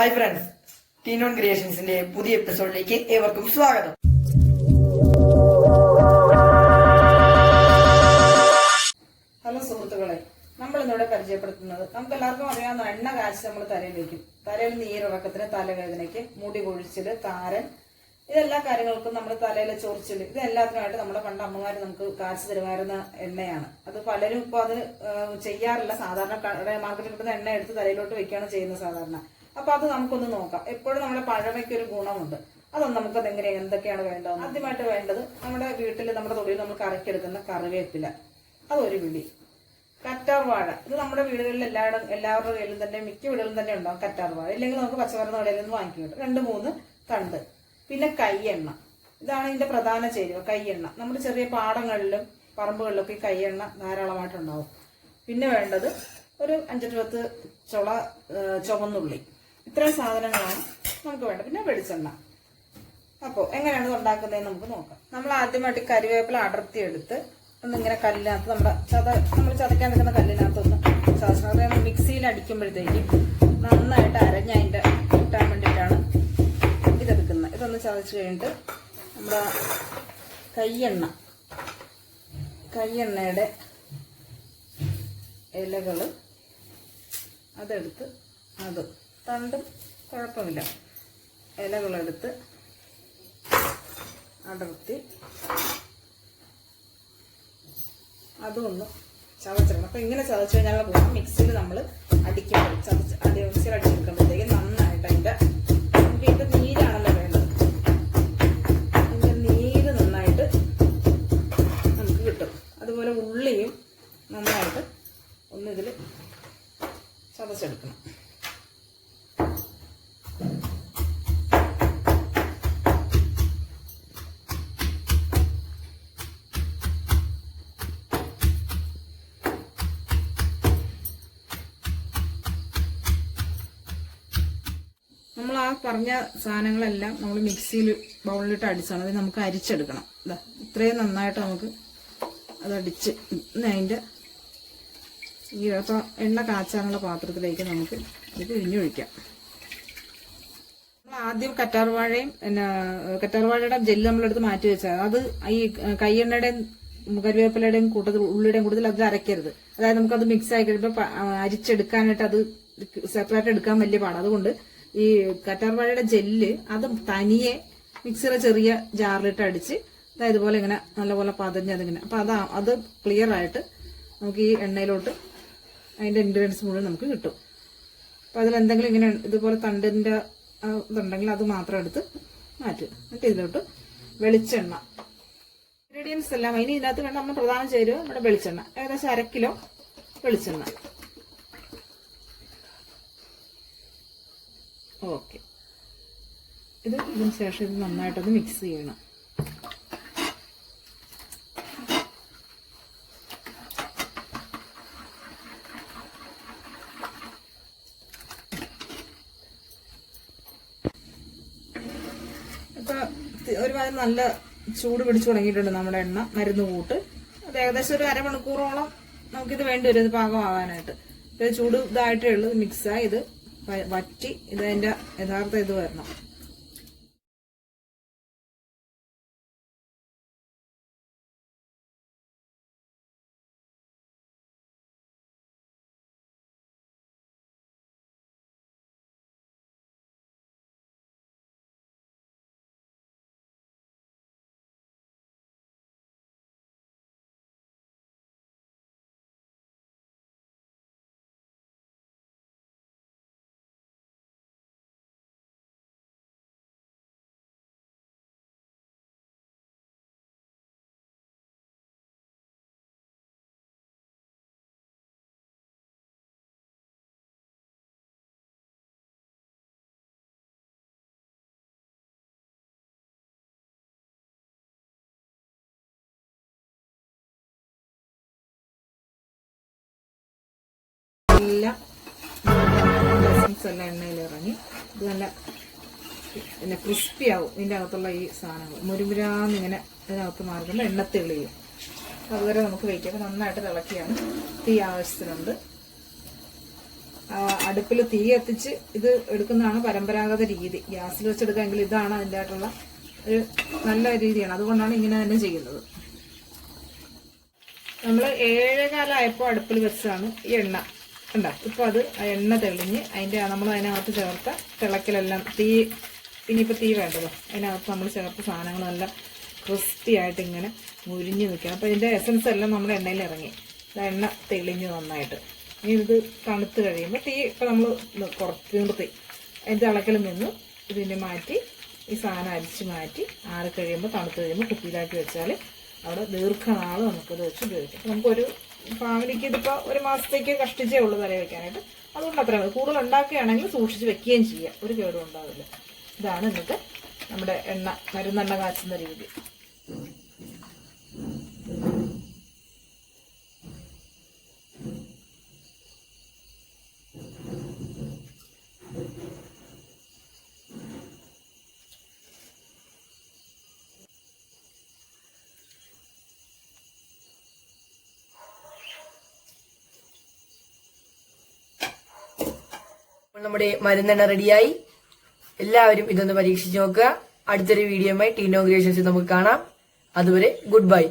Hi friends ടീനോൺ ക്രിയേഷൻസിന്റെ പുതിയ എപ്പിസോഡിലേക്ക് ഏവർക്കും സ്വാഗതം. ഹലോ സുഹൃത്തുക്കളെ നമ്മൾ ഇന്നിവിടെ പരിചയപ്പെടുത്തുന്നത് നമുക്ക് എല്ലാവർക്കും അറിയാവുന്ന എണ്ണ കാശ് നമ്മൾ തലയിൽ വയ്ക്കും തലയിൽ നീരിറക്കത്തിന് തലവേദനയ്ക്ക് മുടി കൊഴിച്ചിൽ താരൻ ഇതെല്ലാ കാര്യങ്ങൾക്കും നമ്മുടെ തലയിലെ ചൊറിച്ചിൽ ഇതെല്ലാത്തിനായിട്ട് നമ്മുടെ പണ്ട് അമ്മമാർ നമുക്ക് കാശ് തരുമായിരുന്ന എണ്ണയാണ്. അത് പലരും ഇപ്പോൾ അത് ചെയ്യാറില്ല. സാധാരണ മാർക്കറ്റിൽ കിട്ടുന്ന എണ്ണ എടുത്ത് തലയിലോട്ട് വെക്കുകയാണ് ചെയ്യുന്നത് സാധാരണ. അപ്പൊ അത് നമുക്കൊന്ന് നോക്കാം. എപ്പോഴും നമ്മുടെ പഴമയ്ക്ക് ഒരു ഗുണമുണ്ട്. അതൊന്നും നമുക്ക് എങ്ങനെ എന്തൊക്കെയാണ് വേണ്ടത് ആദ്യമായിട്ട് വേണ്ടത് നമ്മുടെ വീട്ടിൽ നമ്മുടെ തൊടിയിൽ നമ്മൾ കറക്കിയെടുക്കുന്ന കറിവേപ്പില. അതൊരു പിടി. കറ്റാർവാഴ ഇത് നമ്മുടെ വീടുകളിൽ എല്ലായിടം എല്ലാവരുടെ കയ്യിലും തന്നെ മിക്ക വീടുകളിലും തന്നെ ഉണ്ടാവും കറ്റാർവാഴ ഇല്ലെങ്കിൽ നമുക്ക് പച്ചമരുന്ന് കടയിൽ നിന്ന് വാങ്ങിക്കും രണ്ട് മൂന്ന് തണ്ട്. പിന്നെ കയ്യെണ്ണ. ഇതാണ് ഇതിന്റെ പ്രധാന ചേരുവ കയ്യെണ്ണ. നമ്മുടെ ചെറിയ പാടങ്ങളിലും പറമ്പുകളിലൊക്കെ ഈ കയ്യെണ്ണ ധാരാളമായിട്ടുണ്ടാവും പിന്നെ വേണ്ടത് ഒരു അഞ്ചെട്ട് പത്ത് ചുള ഏ, ചുവന്നുള്ളി. ഇത്രയും സാധനങ്ങളാണ് നമുക്ക് വേണ്ടത്. പിന്നെ വെളിച്ചെണ്ണ. അപ്പോൾ എങ്ങനെയാണ് ഇത് ഉണ്ടാക്കുന്നതെന്ന് നമുക്ക് നോക്കാം. നമ്മൾ ആദ്യമായിട്ട് കരിവേപ്പില അടർത്തി എടുത്ത് ഒന്നിങ്ങനെ കല്ലിനകത്ത് നമ്മുടെ ചത നമ്മൾ ചതയ്ക്കാൻ നിൽക്കുന്ന കല്ലിനകത്ത് ഒന്ന് ചതച്ചത് മിക്സിയിൽ അടിക്കുമ്പോഴത്തേക്കും നന്നായിട്ട് അരഞ്ഞ് അതിന്റെ കിട്ടാൻ വേണ്ടിയിട്ടാണ് ഇതെടുക്കുന്നത്. ഇതൊന്ന് ചതച്ച് കഴിഞ്ഞിട്ട് നമ്മുടെ കയ്യെണ്ണ കയ്യെണ്ണയുടെ ഇലകൾ അതെടുത്ത് അത് തണ്ടും കുഴപ്പമില്ല. ഇലകളെടുത്ത് അടർത്തി അതും ഒന്ന് ചതച്ചിടണം. അപ്പൊ ഇങ്ങനെ ചതച്ച് കഴിഞ്ഞാൽ ഗുണം മിക്സിയിൽ നമ്മൾ അടിക്കുമ്പോൾ ചതച്ച് അടി മിക്സിയിൽ അടിച്ചെടുക്കുമ്പോഴത്തേക്ക് നന്നായിട്ട് അതിന്റെ നമുക്ക് ഇതിന്റെ നീരാണല്ലോ വേണ്ടത്. അതിന്റെ നീര് നന്നായിട്ട് നമുക്ക് കിട്ടും. അതുപോലെ ഉള്ളിയും നന്നായിട്ട് ഒന്നിതിൽ ചതച്ചെടുക്കണം. പറഞ്ഞ സാധനങ്ങളെല്ലാം നമ്മൾ മിക്സിയിൽ ബൗളിലിട്ട് അടിച്ചാണ്. അത് നമുക്ക് അരിച്ചെടുക്കണം. ഇതാ ഇത്രയും നന്നായിട്ട് നമുക്ക് അത് അടിച്ച് അതിന്റെ ഈ അപ്പോൾ എണ്ണ കാച്ചാനുള്ള പാത്രത്തിലേക്ക് നമുക്ക് ഇത് പിഴിഞ്ഞൊഴിക്കാം ആദ്യം കറ്റാർവാഴയും പിന്നെ കറ്റാർവാഴയുടെ ജെല്ല് നമ്മളെടുത്ത് മാറ്റി വെച്ചാൽ അത് ഈ കയ്യെണ്ണയുടെയും കരുവേപ്പിലയുടെയും കൂട്ടത്തിൽ ഉള്ളിയുടെയും കൂട്ടത്തിൽ അത് അരയ്ക്കരുത്. അതായത് നമുക്കത് മിക്സ് ആയി കഴിയുമ്പോൾ അരിച്ചെടുക്കാനായിട്ട് അത് സെപ്പറേറ്റ് എടുക്കാൻ വലിയ പാടാണ് അതുകൊണ്ട് ഈ കറ്റാർവാഴയുടെ ജെല്ല് അത് തനിയെ മിക്സിയുടെ ചെറിയ ജാറിലിട്ട് അടിച്ച് അതായത് ഇതുപോലെ ഇങ്ങനെ നല്ലപോലെ പതഞ്ഞ് അതിങ്ങനെ. അപ്പൊ അതാ അത് ക്ലിയർ ആയിട്ട് നമുക്ക് ഈ എണ്ണയിലോട്ട് അതിന്റെ ഇൻഗ്രീഡിയൻസ് മുഴുവൻ നമുക്ക് കിട്ടും. അപ്പൊ അതിലെന്തെങ്കിലും ഇങ്ങനെ ഇതുപോലെ തണ്ടിന്റെ ഇതുണ്ടെങ്കിൽ അത് മാത്രം എടുത്ത് മാറ്റുക എന്നിട്ട് ഇതിലോട്ട് വെളിച്ചെണ്ണ. ഇൻഗ്രീഡിയൻസ് എല്ലാം ഇനി ഇതിനകത്ത് വേണ്ട നമ്മൾ പ്രധാനം ചേരുവ നമ്മുടെ വെളിച്ചെണ്ണ. ഏകദേശം അര കിലോ വെളിച്ചെണ്ണ. ഓക്കെ. ഇത് ഇതിന് ശേഷം ഇത് നന്നായിട്ടൊന്ന് മിക്സ് ചെയ്യണം. ഒരുപാട് നല്ല ചൂട് പിടിച്ചു തുടങ്ങിയിട്ടുണ്ട് നമ്മുടെ എണ്ണ മരുന്ന് കൂട്ട്. അത് ഏകദേശം ഒരു അരമണിക്കൂറോളം നമുക്കിത് വേണ്ടി വരും ഇത് പാകമാകാനായിട്ട് ഇത് ചൂട് ഇതായിട്ടേ ഉള്ളൂ മിക്സായി ഇത് വറ്റി ഇത് അതിന്റെ യഥാർത്ഥ ഇത് വരണം. എല്ലാം എസൻസ് എല്ലാം എണ്ണയിൽ ഇറങ്ങി. ഇത് നല്ല പിന്നെ ക്രിസ്പി ആവും. ഇതിന്റെ അകത്തുള്ള ഈ സാധനങ്ങൾ. മുരുമുരാന്ന് ഇങ്ങനെ ഇതിനകത്ത് മാറുമ്പോൾ എണ്ണ തെളിയും. അതുവരെ നമുക്ക് വെക്കാം അപ്പൊ നന്നായിട്ട് തിളക്കിയാണ് തീ ആവശ്യത്തിനുണ്ട്. അടുപ്പിൽ തീ എത്തിച്ച് ഇത് എടുക്കുന്നതാണ് പരമ്പരാഗത രീതി. ഗ്യാസിൽ വെച്ചെടുക്കാമെങ്കിൽ ഇതാണ് അതിന്റെ ആയിട്ടുള്ള ഒരു നല്ല രീതിയാണ്. അതുകൊണ്ടാണ് ഇങ്ങനെ തന്നെ ചെയ്യുന്നത്. നമ്മൾ ഏഴേകാലമായപ്പോൾ അടുപ്പിൽ വെച്ചതാണ് ഈ എണ്ണ. കണ്ടോ? ഇപ്പോൾ അത് എണ്ണ തെളിഞ്ഞ് അതിന്റെ നമ്മൾ അതിനകത്ത് ചേർത്ത തിളക്കിലെല്ലാം തീ ഇനിയിപ്പോൾ തീ വേണ്ടല്ലോ. അതിനകത്ത് നമ്മൾ ചേർത്ത സാധനങ്ങൾ നല്ല ക്രിസ്പി ആയിട്ട് ഇങ്ങനെ മുരിഞ്ഞ് നിൽക്കണം. അപ്പോൾ ഇതിന്റെ എസൻസ് എല്ലാം നമ്മുടെ എണ്ണയിൽ ഇറങ്ങി. എണ്ണ തെളിഞ്ഞ് നന്നായിട്ട്. ഇനി ഇത് തണുത്ത് കഴിയുമ്പോൾ തീ ഇപ്പോൾ നമ്മൾ കുറച്ച് നിർത്തി. അതിന്റെ അളക്കൽ നിന്ന് ഇതിനെ മാറ്റി ഈ സാധനം അരിച്ച് മാറ്റി ആറി കഴിയുമ്പോൾ തണുത്ത് കഴിയുമ്പോൾ കുപ്പിയിലാക്കി വെച്ചാൽ അവിടെ ദീർഘനാൾ നമുക്കത് വെച്ച് ഉപയോഗിക്കാം. നമുക്കൊരു ഫാമിലിക്ക് ഇതിപ്പോൾ ഒരു മാസത്തേക്ക് കഷ്ടിച്ചേ ഉള്ളൂ തറ വെക്കാനായിട്ട്. അതുകൊണ്ട് അത്ര മതി. കൂടുതൽ ഉണ്ടാക്കുകയാണെങ്കിൽ സൂക്ഷിച്ച് വെക്കുകയും ചെയ്യാം. ഒരു കേടും ഉണ്ടാവില്ല. ഇതാണ് ഇന്നത്തെ നമ്മുടെ എണ്ണ മരുന്നെണ്ണ കാച്ചുന്ന രീതി. നമ്മുടെ മരുന്നെണ്ണ റെഡിയായി എല്ലാവരും ഇതൊന്ന് പരീക്ഷിച്ച് നോക്കുക. അടുത്തൊരു വീഡിയോയുമായി ടീനോ ക്രിയേഷൻസ് നമുക്ക് കാണാം. അതുവരെ ഗുഡ് ബൈ.